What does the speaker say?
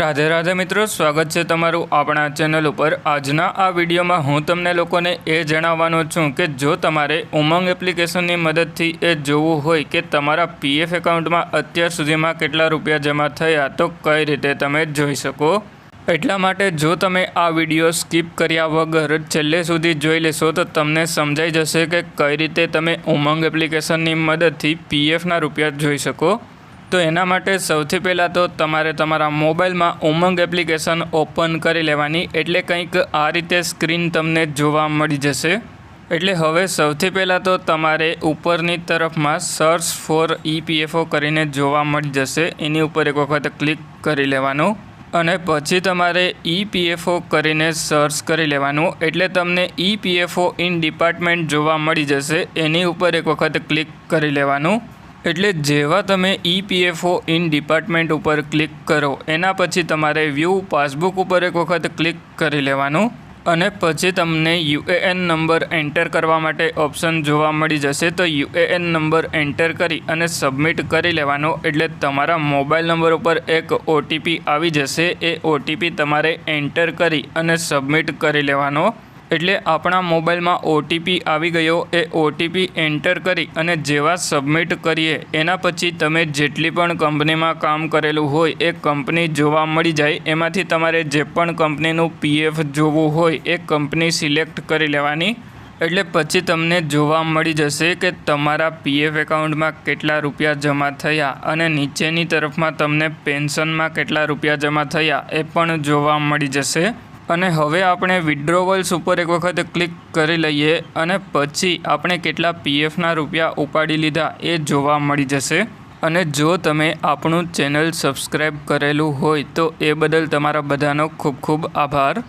રાધે રાધે મિત્રો, સ્વાગત છે તમારું આપણા ચેનલ ઉપર. આજના આ વિડીયોમાં હું તમને લોકોને એ જણાવવાનો છું કે જો તમારે ઉમંગ એપ્લિકેશનની મદદથી એ જોવું હોય કે તમારા પીએફ એકાઉન્ટમાં અત્યાર સુધીમાં કેટલા રૂપિયા જમા થયા, તો કઈ રીતે તમે જોઈ શકો? એટલા માટે જો તમે આ વીડિયો સ્કીપ કર્યા વગર છેલ્લે સુધી જોઈ લેશો, તો તમને સમજાઈ જશે કે કઈ રીતે તમે ઉમંગ એપ્લિકેશનની મદદથી પીએફના રૂપિયા જોઈ શકો. તો એના માટે સૌથી પહેલાં તો તમારે તમારા મોબાઈલમાં ઉમંગ એપ્લિકેશન ઓપન કરી લેવાની. એટલે કંઈક આ રીતે સ્ક્રીન તમને જોવા મળી જશે. એટલે હવે સૌથી પહેલાં તો તમારે ઉપરની તરફમાં સર્ચ ફોર ઈપીએફઓ કરીને જોવા મળી જશે. એની ઉપર એક વખત ક્લિક કરી લેવાનું. અને પછી તમારે ઈપીએફઓ કરીને સર્ચ કરી લેવાનું. એટલે તમને ઈપીએફઓ ઇન ડિપાર્ટમેન્ટ જોવા મળી જશે. એની ઉપર એક વખત ક્લિક કરી લેવાનું. એટલે જેવા તમે ઈપીએફઓ ઇન ડિપાર્ટમેન્ટ ઉપર ક્લિક કરો, એના પછી તમારે વ્યૂ પાસબુક ઉપર એક વખત ક્લિક કરી લેવાનું અને પછી તમને યુએએન નંબર એન્ટર કરવા માટે ઓપ્શન જોવા મળી જશે. તો યુએએન નંબર એન્ટર કરી અને સબમિટ કરી લેવાનો, એટલે તમારા મોબાઈલ નંબર ઉપર એક ઓટીપી આવી જશે. એ ઓટીપી તમારે એન્ટર કરી અને સબમિટ કરી લેવાનો. એટલે આપણા મોબાઈલમાં ઓટીપી આવી ગયો એ ઓટીપી એન્ટર કરી અને જેવા સબમિટ કરીએ, એના પછી તમે જેટલી પણ કંપનીમાં કામ કરેલું હોય, એ કંપની જોવા મળી જાય. એમાંથી તમારે જે પણ કંપનીનું પીએફ જોવું હોય, એ કંપની સિલેક્ટ કરી લેવાની. એટલે પછી તમને જોવા મળી જશે કે તમારા પીએફ એકાઉન્ટમાં કેટલા રૂપિયા જમા થયા અને નીચેની તરફમાં તમને પેન્શનમાં કેટલા રૂપિયા જમા થયા, એ પણ જોવા મળી જશે. અને હવે આપણે વિડ્રોવલ્સ ઉપર એક વખત ક્લિક કરી લઈએ અને પછી આપણે કેટલા પીએફના રૂપિયા ઉપાડી લીધા એ જોવા મળી જશે. અને જો તમે આપણું ચેનલ સબસ્ક્રાઈબ કરેલું હોય તો એ બદલ તમારા બધાનો ખૂબ ખૂબ આભાર.